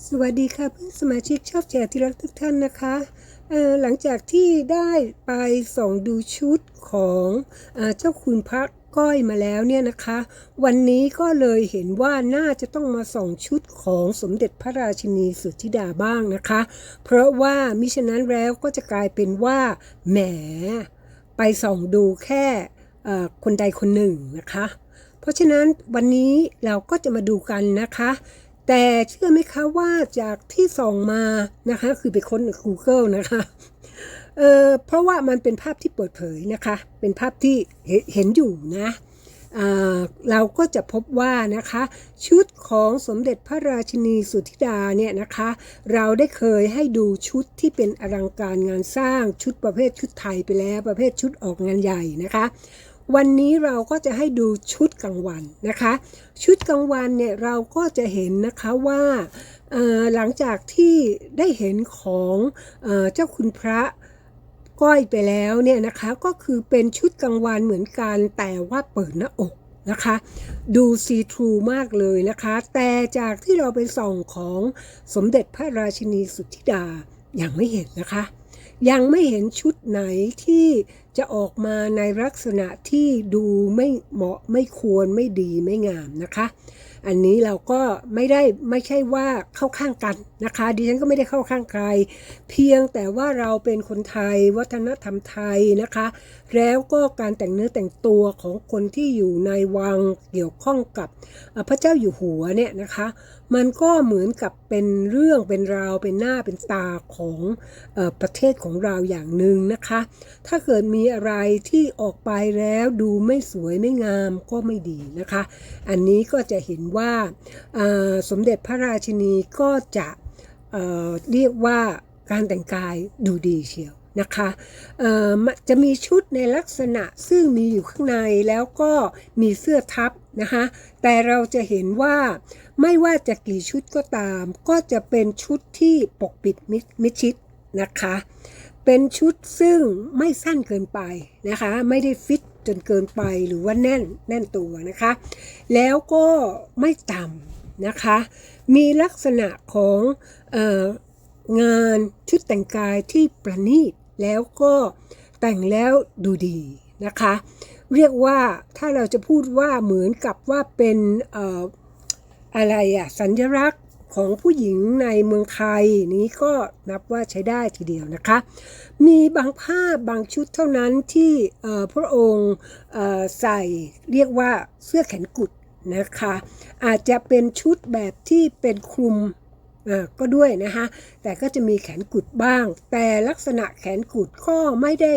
สวัสดีค่ะเพื่อนสมาชิกชอบแชร์ที่รักทุกท่านนะคะหลังจากที่ได้ไปส่องดูชุดของเอเจ้าคุณพระก้อยมาแล้วเนี่ยนะคะ วันนี้ก็เลยเห็นว่าน่าจะต้องมาส่องชุดของสมเด็จพระราชินีสุทธิดาบ้างนะคะ เพราะว่ามิฉะนั้นแล้วก็จะกลายเป็นว่าแหมไปส่องดูแค่คนใดคนหนึ่งนะคะ เพราะฉะนั้นวันนี้เราก็จะมาดูกันนะคะ แต่เชื่อไหมคะว่าจากที่ส่องมานะคะ คือไปค้น Google นะคะเออเพราะว่ามันเป็นภาพที่เปิดเผยนะคะ เป็นภาพที่เห็นอยู่นะเราก็จะพบว่านะคะ ชุดของสมเด็จพระราชินีสุทธิดาเนี่ยนะคะ เราได้เคยให้ดูชุดที่เป็นอลังการงานสร้างชุดประเภทชุดไทยไปแล้วประเภทชุดออกงานใหญ่นะคะ วันนี้เราก็จะให้ดูชุดกลางวันนะคะ ชุดกลางวันเนี่ยเราก็จะเห็นนะคะว่าหลังจากที่ได้เห็นของเออเจ้าคุณพระก้อยไปแล้วเนี่ยนะคะก็คือเป็นชุดกลางวันเหมือนกันแต่ว่าเปิดหน้าอกนะคะดูซีทรูมากเลยนะคะ แต่จากที่เราไปส่องของสมเด็จพระราชินีสุทธิดายังไม่เห็นนะคะ ยังไม่เห็นชุดไหนที่ จะออกมาในลักษณะที่ดูไม่เหมาะไม่ควรไม่ดีไม่งามนะคะ อันนี้เราก็ไม่ได้ไม่ใช่ว่าเข้าข้างกันนะคะ ดิฉันก็ไม่ได้เข้าข้างใคร เพียงแต่ว่าเราเป็นคนไทยวัฒนธรรมไทยนะคะ แล้วก็การแต่งเนื้อแต่งตัวของคนที่อยู่ในวังเกี่ยวข้องกับพระเจ้าอยู่หัวเนี่ยนะคะ มันก็เหมือนกับเป็นเรื่องเป็นราวเป็นหน้าเป็นตาของอประเทศของเราอย่างหนึ่งนะคะ ถ้าเกิดมีีอะไรที่ออกไปแล้วดูไม่สวยไม่งามก็ไม่ดีนะคะ อันนี้ก็จะเห็นว่าสมเด็จพระราชินีก็จะเเรียกว่าการแต่งกายดูดีเชียวนะคะจะมีชุดในลักษณะซึ่งมีอยู่ข้างในแล้วก็มีเสื้อทับนะคะแต่เราจะเห็นว่าไม่ว่าจะกี่ชุดก็ตาม ก็จะเป็นชุดที่ปกปิดมิดมิดชิดนะคะ เป็นชุดซึ่งไม่สั้นเกินไปนะคะ ไม่ได้ฟิตจนเกินไปหรือว่าแน่นแน่นตัวนะคะ แล้วก็ไม่ต่ำนะคะ มีลักษณะขององานชุดแต่งกายที่ประณีตแล้วก็แต่งแล้วดูดีนะคะ เรียกว่าถ้าเราจะพูดว่าเหมือนกับว่าเป็นอออะไรอะสัญลักษณ์ ของผู้หญิงในเมืองไทยนี้ก็นับว่าใช้ได้ทีเดียวนะคะ มีบางภาพบางชุดเท่านั้นที่พระองค์ใส่เรียกว่าเสื้อแขนกุดนะคะ อาจจะเป็นชุดแบบที่เป็นคลุมก็ด้วยนะคะแต่ก็จะมีแขนกุดบ้าง แต่ลักษณะแขนกุดก็ไม่ได้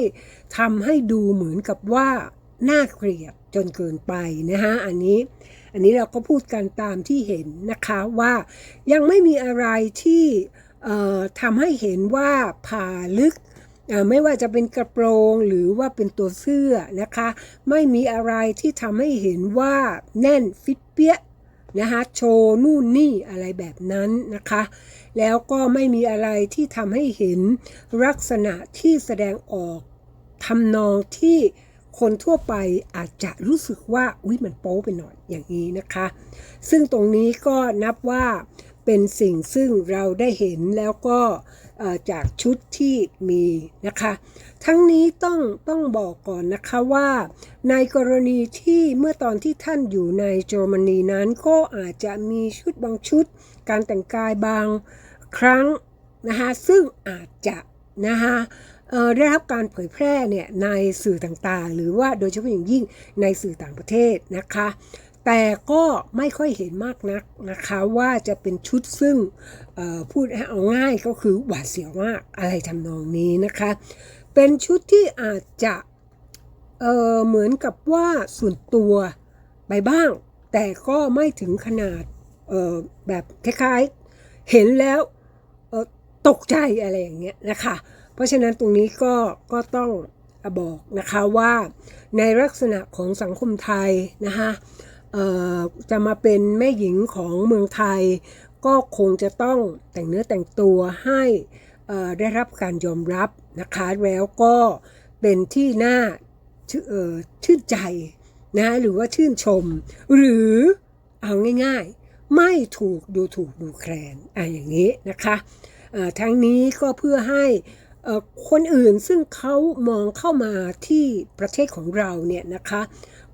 ทำให้ดูเหมือนกับว่าน่าเกลียดจนเกินไปนะคะอันนี้ อันนี้เราก็พูดกันตามที่เห็นนะคะว่ายังไม่มีอะไรที่ทำให้เห็นว่าผ่าลึกไม่ว่าจะเป็นกระโปรงหรือว่าเป็นตัวเสื้อนะคะ ไม่มีอะไรที่ทำให้เห็นว่าแน่นฟิตเปี้ยนะคะโชว์นู่นนี่อะไรแบบนั้นนะคะ แล้วก็ไม่มีอะไรที่ทำให้เห็นลักษณะที่แสดงออกทำนองที่ คนทั่วไปอาจจะรู้สึกว่าอุ้ยมันโป๊ไปหน่อยอย่างนี้นะคะ ซึ่งตรงนี้ก็นับว่าเป็นสิ่งซึ่งเราได้เห็นแล้วก็จากชุดที่มีนะคะ ทั้งนี้ต้องต้องบอกก่อนนะคะว่า ในกรณีที่เมื่อตอนที่ท่านอยู่ในเยอรมนีนั้นก็อาจจะมีชุดบางชุด การแต่งกายบางครั้งนะคะซึ่งอาจจะนะคะ ได้รับการเผยแพร่เนี่ยในสื่อต่างๆ หรือว่าโดยเฉพาะอย่างยิ่งในสื่อต่างประเทศนะคะ แต่ก็ไม่ค่อยเห็นมากนักนะคะว่าจะเป็นชุดซึ่งพูดให้เอาง่ายก็คือหวาดเสียวมากอะไรทำนองนี้นะคะ เป็นชุดที่อาจจะเเหมือนกับว่าส่วนตัวไปบ้าง แต่ก็ไม่ถึงขนาดแบบคล้ายๆเห็นแล้วตกใจอะไรอย่างเงี้ยนะคะ เพราะฉะนั้นตรงนี้ก็ก็ต้องบอกนะคะว่าในลักษณะของสังคมไทยนะคะจะมาเป็นแม่หญิงของเมืองไทย ก็คงจะต้องแต่งเนื้อแต่งตัวให้ได้รับการยอมรับนะคะแล้วก็เป็นที่น่าชื่นเอ่อชื่นใจนะหรือว่าชื่นชม หรือเอาง่ายๆ ไม่ถูกดูถูกดูแคลนอะอย่างนี้นะคะทั้งนี้ก็เพื่อให้ คนอื่นซึ่งเขามองเข้ามาที่ประเทศของเราเนี่ยนะคะ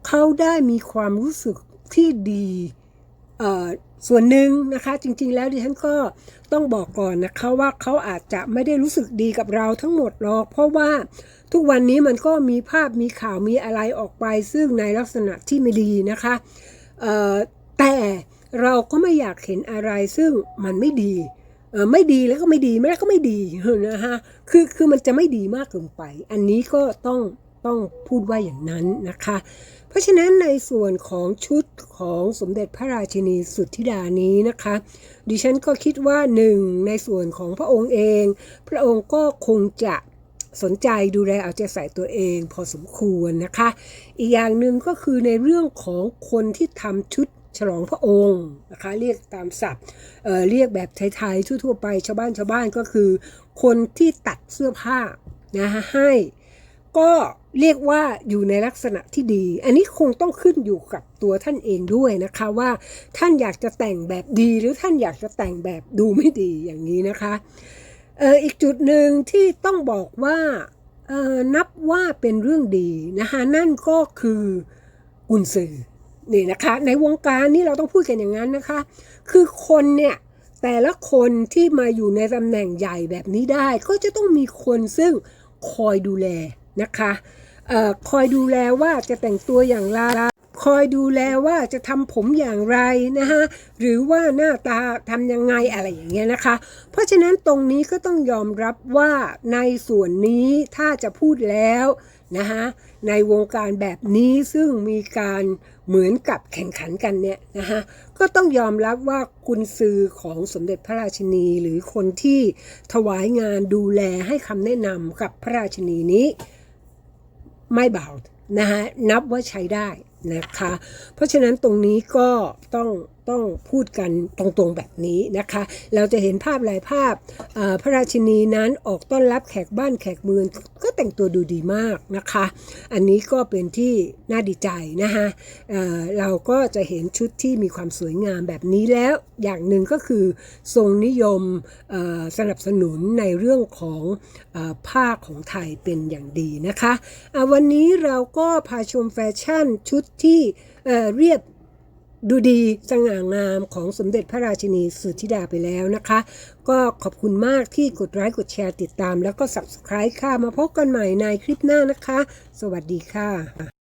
เขาได้มีความรู้สึกที่ดีส่วนหนึ่งนะคะจริงๆแล้วดิฉันก็ต้องบอกก่อนนะคะว่าเขาอาจจะไม่ได้รู้สึกดีกับเราทั้งหมดหรอกเพราะว่าทุกวันนี้มันก็มีภาพมีข่าวมีอะไรออกไป ซึ่งในลักษณะที่ไม่ดีนะคะแต่เราก็ไม่อยากเห็นอะไรซึ่งมันไม่ดี ไม่ดีแล้วก็ไม่ดีไม่แล้วก็ไม่ดีนะคะคือคือมันจะไม่ดีมากเกินไป อันนี้ก็ต้องต้องพูดว่าอย่างนั้นนะคะ เพราะฉะนั้นในส่วนของชุดของสมเด็จพระราชินีสุทธิดานี้นะคะ ดิฉันก็คิดว่าหนึ่งในส่วนของพระองค์เอง พระองค์ก็คงจะสนใจดูแลเอาใจใส่ตัวเองพอสมควรนะคะ อีกอย่างหนึ่งก็คือในเรื่องของคนที่ทำชุด ฉลองพระองค์นะคะเรียกตามศัพท์เเรียกแบบไทยๆทั่วๆไปชาวบ้านชาวบ้านก็คือ คนที่ตัดเสื้อผ้านะคะให้ก็เรียกว่าอยู่ในลักษณะที่ดี อันนี้คงต้องขึ้นอยู่กับตัวท่านเองด้วยนะคะว่าท่านอยากจะแต่งแบบดี หรือท่านอยากจะแต่งแบบดูไม่ดีอย่างนี้นะคะเอออีกจุดหนึ่งที่ต้องบอกว่าเออนับว่าเป็นเรื่องดีนะคะนั่นก็คือกุนซือ นี่นะคะ ในวงการนี้เราต้องพูดกันอย่างนั้นนะคะ คือคนเนี่ยแต่ละคนที่มาอยู่ในตำแหน่งใหญ่แบบนี้ได้ ก็จะต้องมีคนซึ่งคอยดูแลนะคะเออคอยดูแลว่าจะแต่งตัวอย่างไรคอยดูแลว่าจะทำผมอย่างไรนะคะหรือว่าหน้าตาทำยังไงอะไรอย่างเงี้ยนะคะ เพราะฉะนั้นตรงนี้ก็ต้องยอมรับว่าในส่วนนี้ถ้าจะพูดแล้ว นะคะในวงการแบบนี้ซึ่งมีการเหมือนกับแข่งขันกันเนี่ยนะคะก็ต้องยอมรับว่ากุญซือของสมเด็จพระราชินีหรือคนที่ถวายงานดูแลให้คำแนะนำกับพระราชินีนี้ไม่เบานะคะนับว่าใช้ได้นะคะเพราะฉะนั้นตรงนี้ก็ต้อง ต้องพูดกันตรงๆแบบนี้นะคะ เราจะเห็นภาพหลายภาพพระราชินีนั้นออกต้อนรับแขกบ้านแขกเมืองก็แต่งตัวดูดีมากนะคะ อันนี้ก็เป็นที่น่าดีใจนะคะเเราก็จะเห็นชุดที่มีความสวยงามแบบนี้แล้วอย่างหนึ่งก็คือทรงนิยมสนับสนุนในเรื่องของอผ้าของไทยเป็นอย่างดีนะคะะวันนี้เราก็พาชมแฟชั่นชุดที่เเรียบ ดูดีสง่างามของสมเด็จพระราชินีสุธิดาไปแล้วนะคะ ก็ขอบคุณมากที่กดไลค์กดแชร์ติดตาม แล้วก็ Subscribe ค่ะ มาพบกันใหม่ในคลิปหน้านะคะ สวัสดีค่ะ